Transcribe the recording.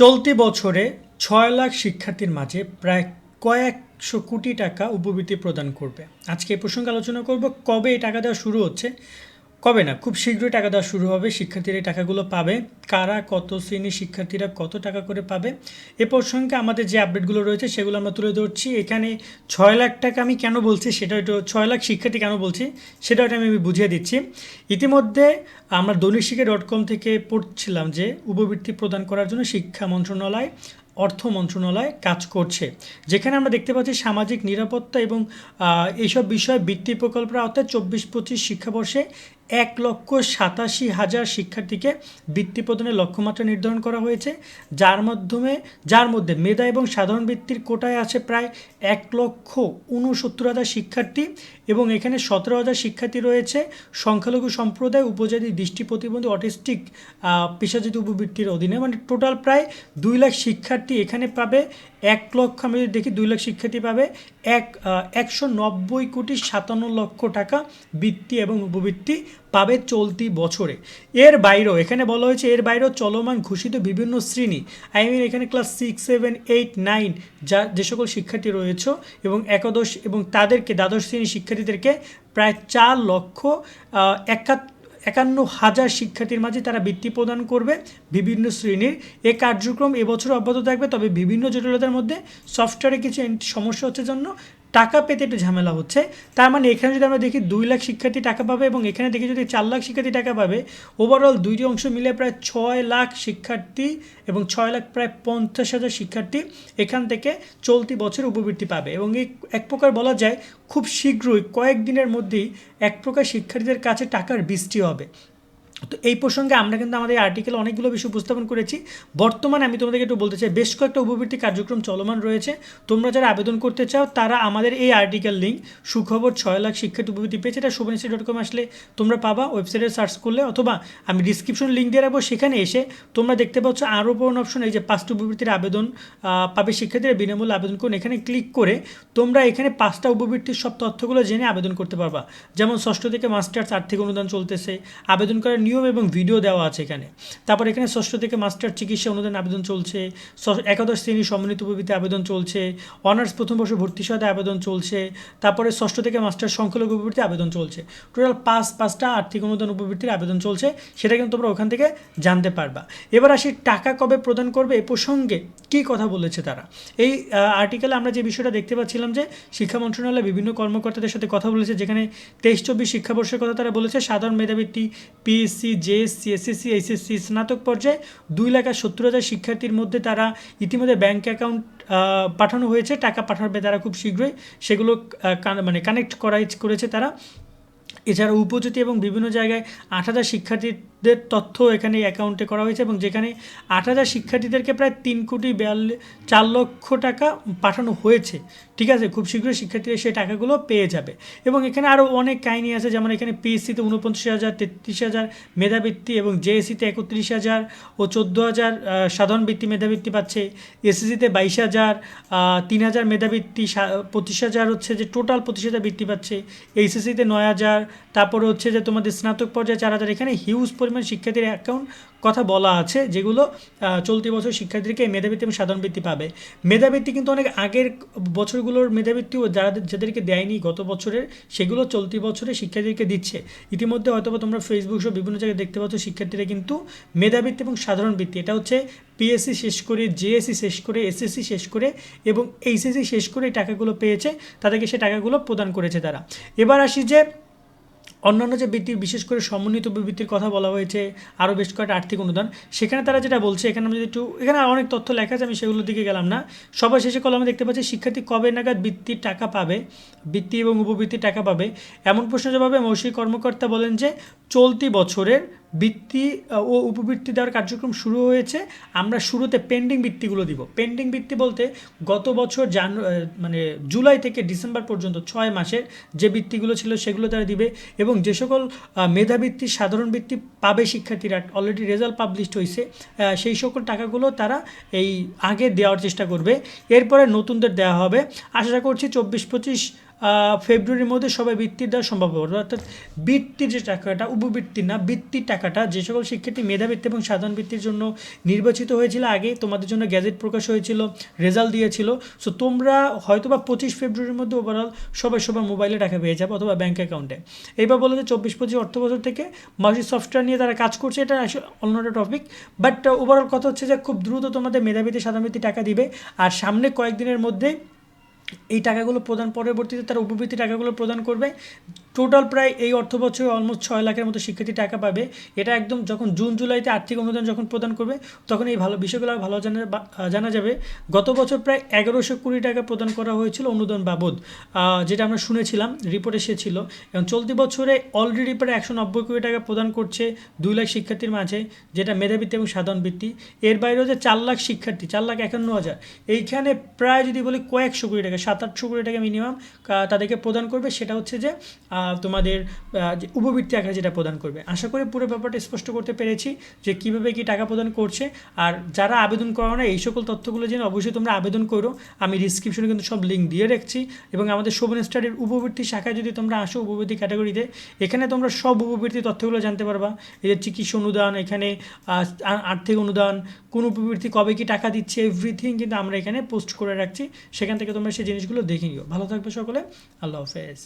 চলতি বছরে ছয় লাখ শিক্ষার্থীর মাঝে প্রায় কয়েকশো কোটি টাকা উপবৃত্তি প্রদান করবে। আজকে এই প্রসঙ্গে আলোচনা করব কবে এই টাকা দেওয়া শুরু হচ্ছে কবে না? খুব শীঘ্রই টাকা দেওয়া শুরু হবে। শিক্ষার্থীরা এই টাকাগুলো পাবে। কারা, কত শ্রেণির শিক্ষার্থীরা কত টাকা করে পাবে? এ প্রসঙ্গে আমাদের যে আপডেটগুলো রয়েছে সেগুলো আমরা তুলে ধরছি। এখানে ছয় লাখ টাকা আমি কেন বলছি? সেটা একটু ছয় লাখ শিক্ষার্থী কেন বলছি? সেটা আমি বুঝিয়ে দিচ্ছি। ইতিমধ্যে আমরা দৈনিক শিক্ষা ডট কম থেকে পড়ছিলাম যে, উপবৃত্তি প্রদান করার জন্য শিক্ষা মন্ত্রণালয় অর্থ মন্ত্রণালয় কাজ করছে। যেখানে আমরা দেখতে পাচ্ছি সামাজিক নিরাপত্তা এবং এইসব বিষয়ে বৃত্তি প্রকল্পের অর্থাৎ চব্বিশ, পঁচিশ শিক্ষাবর্ষে এক লক্ষ সাতাশি হাজার শিক্ষার্থীকে বৃত্তি প্রদানের লক্ষ্যমাত্রা নির্ধারণ করা হয়েছে। যার মাধ্যমে, যার মধ্যে মেধা এবং সাধারণ বৃত্তির কোটায় আছে প্রায় এক লক্ষ উনসত্তর হাজার শিক্ষার্থী এবং এখানে সতেরো হাজার শিক্ষার্থী রয়েছে। সংখ্যালঘু সম্প্রদায় উপজাতি দৃষ্টি প্রতিবন্ধী অটিস্টিক পেশাজিত উপবৃত্তির অধীনে। মানে টোটাল প্রায় দুই লাখ শিক্ষার্থী এখানে পাবে এক লক্ষ, আমি দেখি দুই লাখ শিক্ষার্থী পাবে এক একশো নব্বই কোটি সাতান্ন লক্ষ টাকা বৃত্তি এবং উপবৃত্তি পাবে চলতি বছরে। এর বাইরেও, এখানে বলা হয়েছে এর বাইরেও চলমান ঘোষিত বিভিন্ন শ্রেণি। আই মিন এখানে class six seven eight nine যা, যে সকল শিক্ষার্থী রয়েছে এবং একাদশ এবং তাদেরকে, দ্বাদশ শ্রেণির শিক্ষার্থীদেরকে প্রায় চার লক্ষ একাত্তর একান্ন হাজার শিক্ষার্থীর মাঝে তারা বৃত্তি প্রদান করবে বিভিন্ন শ্রেণির। এ কার্যক্রম এবছর অব্যাহত থাকবে, তবে বিভিন্ন জটিলতার মধ্যে সফটওয়্যারে কিছু সমস্যা হচ্ছে জন্য টাকা পেতে একটু ঝামেলা হচ্ছে। তার মানে এখানে যদি আমরা দেখি দুই লাখ শিক্ষার্থী টাকা পাবে এবং এখানে দেখি যদি চার লাখ শিক্ষার্থী টাকা পাবে ওভারঅল দুইটি অংশ মিলে প্রায় ছয় লাখ শিক্ষার্থী এবং ছয় লাখ প্রায় পঞ্চাশ হাজার শিক্ষার্থী এখান থেকে চলতি বছর উপবৃত্তি পাবে। এবং এই এক প্রকার বলা যায় খুব শীঘ্রই, কয়েকদিনের মধ্যেই এক প্রকার শিক্ষার্থীদের কাছে টাকার বৃষ্টি হবে। তো এই প্রসঙ্গে আমরা কিন্তু আমাদের আর্টিকেল অনেকগুলো বিষয় উপস্থাপন করেছি। বর্তমানে আমি তোমাদেরকে একটু বলতে চাই, বেশ কয়েকটা উপবৃত্তি কার্যক্রম চলমান রয়েছে। তোমরা যারা আবেদন করতে চাও, তারা আমাদের এই আর্টিকেল লিঙ্ক সুখবর ছয় লাখ শিক্ষার্থী উপবৃত্তি পেয়েছে। এটা শুভনিশ্রী ডট কম আসলে তোমরা পাবা ওয়েবসাইটে সার্চ করলে, অথবা আমি ডিসক্রিপশন লিঙ্ক দিয়ে রাখব। সেখানে এসে তোমরা দেখতে পাচ্ছ আরও বড় অপশন এই যে পাঁচটা উপবৃত্তির আবেদন পাবে শিক্ষার্থীরা বিনামূল্যে আবেদন করুন। এখানে ক্লিক করে তোমরা এখানে পাঁচটা উপবৃত্তির সব তথ্যগুলো জেনে আবেদন করতে পারবা। যেমন ষষ্ঠ থেকে মাস্টার্স, আর্থিক অনুদান চলতেছে, আবেদন করার নিয়ম এবং ভিডিও দেওয়া আছে এখানে। তারপর এখানে ষষ্ঠ থেকে মাস্টার চিকিৎসা অনুদান আবেদন চলছে। একাদশ শ্রেণি সম্মিলিত উপবৃত্তি আবেদন চলছে। অনার্স প্রথম বর্ষ ভর্তি সহায়তা আবেদন চলছে। তারপরে ষষ্ঠ থেকে মাস্টার সংখ্যালঘু উপবৃত্তি আবেদন চলছে। টোটাল পাঁচ, পাঁচটা আর্থিক অনুদান উপবৃত্তির আবেদন চলছে। সেটা কিন্তু তোমরা ওখান থেকে জানতে পারবা। এবার আসি টাকা কবে প্রদান করবে এ প্রসঙ্গে কী কথা বলেছে তারা। এই আর্টিকেলে আমরা যে বিষয়টা দেখতে পাচ্ছিলাম যে শিক্ষা মন্ত্রণালয় বিভিন্ন কর্মকর্তাদের সাথে কথা বলেছে, যেখানে তেইশ, চব্বিশ শিক্ষাবর্ষের কথা তারা বলেছে। সাধারণ মেধাবৃত্তি পিএসসি জেএসসি এসএসসি এইচএসসি স্নাতক পর্যায়ে দুই লাখ আর সত্তর হাজার শিক্ষার্থীর মধ্যে তারা ইতিমধ্যে ব্যাংক অ্যাকাউন্ট পাঠানো হয়েছে। টাকা পাঠাবে তারা খুব শীঘ্রই। সেগুলো মানে কানেক্ট করাই করেছে তারা। এছাড়া উপজাতি এবং বিভিন্ন জায়গায় আট হাজার শিক্ষার্থীদের তথ্য এখানে অ্যাকাউন্টে করা হয়েছে এবং যেখানে আট হাজার শিক্ষার্থীদেরকে প্রায় তিন কোটি বিয়াল্লিশ চার লক্ষ টাকা পাঠানো হয়েছে। ঠিক আছে, খুব শীঘ্রই শিক্ষার্থীরা সেই টাকাগুলো পেয়ে যাবে। এবং এখানে আরও অনেক কাহিনী আছে, যেমন এখানে পিএসসিতে উনপঞ্চাশ হাজার, তেত্রিশ হাজার মেধাবৃত্তি এবং জেএসসিতে একত্রিশ হাজার ও চোদ্দ হাজার সাধারণ বৃত্তি মেধাবৃত্তি পাচ্ছে। এসএসসিতে বাইশ হাজার তিন হাজার মেধাবৃত্তি পঁচিশ হাজার হচ্ছে যে টোটাল পঁচিশ হাজার বৃত্তি পাচ্ছে। এইচএসসিতে নয় হাজার তারপরে হচ্ছে যে তোমাদের স্নাতক পর্যায়ে চার হাজার এখানে হিউজ পরিমাণ শিক্ষার্থীর অ্যাকাউন্ট কথা বলা আছে, যেগুলো চলতি বছর শিক্ষার্থীকে মেধাবৃত্তি এবং সাধারণ বৃত্তি পাবে। মেধাবৃত্তি কিন্তু অনেক আগের বছরগুলোর মেধাবৃত্তি ও যারা যাদেরকে দেয়নি গত বছরের, সেগুলো চলতি বছরে শিক্ষার্থীদেরকে দিচ্ছে। ইতিমধ্যে হয়তো তোমরা ফেসবুক সহ বিভিন্ন জায়গায় দেখতে পাচ্ছ শিক্ষার্থীরা কিন্তু মেধাবৃত্তি এবং সাধারণ বৃত্তি। এটা হচ্ছে পিএসসি শেষ করে জেএসসি শেষ করে এসএসসি শেষ করে এবং এইচএসসি শেষ করে টাকাগুলো পেয়েছে, তাদেরকে সে টাকাগুলো প্রদান করেছে তারা। এবার আসি যে অন্যান্য যে বৃত্তির বিশেষ করে সমন্বিত বৃত্তির কথা বলা হয়েছে, আরও বেশ কয়েকটা আর্থিক অনুদান, সেখানে তারা যেটা বলছে, এখানে আমি যদি একটু, এখানে অনেক তথ্য লেখা আছে, আমি সেগুলোর দিকে গেলাম না। সবার শেষে কলমে দেখতে পাচ্ছি, শিক্ষার্থী কবে নাগাদ বৃত্তির টাকা পাবে? বৃত্তি এবং উপবৃত্তির টাকা পাবে? এমন প্রশ্ন জবাবে মৌসিক কর্মকর্তা বলেন যে, চলতি বছরের বৃত্তি ও উপবৃত্তি দেওয়ার কার্যক্রম শুরু হয়েছে। আমরা শুরুতে পেন্ডিং বৃত্তিগুলো দিব। পেন্ডিং বৃত্তি বলতে গত বছর জানু মানে জুলাই থেকে ডিসেম্বর পর্যন্ত ছয় মাসের যে বৃত্তিগুলো ছিল সেগুলো তারা দিবে এবং যে সকল মেধাবৃত্তি, সাধারণ বৃত্তি পাবে শিক্ষার্থীরা অলরেডি রেজাল্ট পাবলিশড হয়েছে সেই সকল টাকাগুলো তারা এই আগে দেওয়ার চেষ্টা করবে। এরপরে নতুনদের দেওয়া হবে। আশা করছি চব্বিশ পঁচিশ ফেব্রুয়ারির মধ্যে সবাই বৃত্তির দেওয়া সম্ভব হবে। অর্থাৎ বৃত্তির যে টাকাটা, উপবৃত্তি না বৃত্তির টাকাটা, যে সকল শিক্ষার্থী মেধাবৃত্তি এবং সাধারণ বৃত্তির জন্য নির্বাচিত হয়েছিল, আগে তোমাদের জন্য গ্যাজেট প্রকাশ হয়েছিল, রেজাল্ট দিয়েছিল। সো তোমরা হয়তো বা পঁচিশ ফেব্রুয়ারির মধ্যে ওভারঅল সবাই সবার মোবাইলে টাকা পেয়ে যাবে অথবা ব্যাঙ্ক অ্যাকাউন্টে এইবার বলে যে চব্বিশ, পঁচিশ অর্থ বছর থেকে মাসিক সফটওয়্যার নিয়ে তারা কাজ করছে, এটা অন্য একটা টপিক বাট ওভারঅল কথা হচ্ছে যে খুব দ্রুত তোমাদের মেধাবৃত্তি, সাধারণ বৃত্তি টাকা দিবে। আর সামনে কয়েকদিনের মধ্যে এই টাকাগুলো প্রদান পরবর্তীতে তারা উপবৃত্তি টাকাগুলো প্রদান করবে। টোটাল প্রায় এই অর্থ বছরে অলমোস্ট ছয় লাখের মতো শিক্ষার্থী টাকা পাবে। এটা একদম যখন জুন, জুলাইতে আর্থিক অনুদান যখন প্রদান করবে, তখন এই ভালো বিষয়গুলো ভালো জানা জানা যাবে। গত বছর প্রায় এগারোশো কোটি টাকা প্রদান করা হয়েছিল অনুদান বাবদ যেটা আমরা শুনেছিলাম রিপোর্টে সে ছিল। এবং চলতি বছরে অলরেডি প্রায় একশো নব্বই কোটি টাকা প্রদান করছে দুই লাখ শিক্ষার্থীর মাঝে, যেটা মেধাবৃত্তি এবং সাধারণ বৃত্তি। এর বাইরেও যে চার লাখ শিক্ষার্থী, চার লাখ একান্ন হাজার, এইখানে প্রায় যদি বলি কয়েকশো কোটি টাকা, সাত আটশো কোটি টাকা মিনিমাম তাদেরকে প্রদান করবে। সেটা হচ্ছে যে তোমাদের যে উপবৃত্তি আকারে যেটা প্রদান করবে। আশা করি পুরো ব্যাপারটা স্পষ্ট করতে পেরেছি যে কীভাবে কি টাকা প্রদান করছে। আর যারা আবেদন করো না, এই সকল তথ্যগুলো জেনে অবশ্যই তোমরা আবেদন করো। আমি ডিসক্রিপশনে কিন্তু সব লিঙ্ক দিয়ে রাখছি। এবং আমাদের শোভন স্টাডির উপবৃত্তি শাখায় যদি তোমরা আসো উপবৃত্তি ক্যাটাগরিতে এখানে তোমরা সব উপবৃত্তি তথ্যগুলো জানতে পারবা। যে চিকিৎসা অনুদান, এখানে আর্থিক অনুদান, কোন উপবৃত্তি কবে কি টাকা দিচ্ছে এভরিথিং কিন্তু আমরা এখানে পোস্ট করে রাখছি। সেখান থেকে তোমরা সেই জিনিসগুলো দেখে নিও। ভালো থাকবে সকলে। আল্লাহ হাফেজ।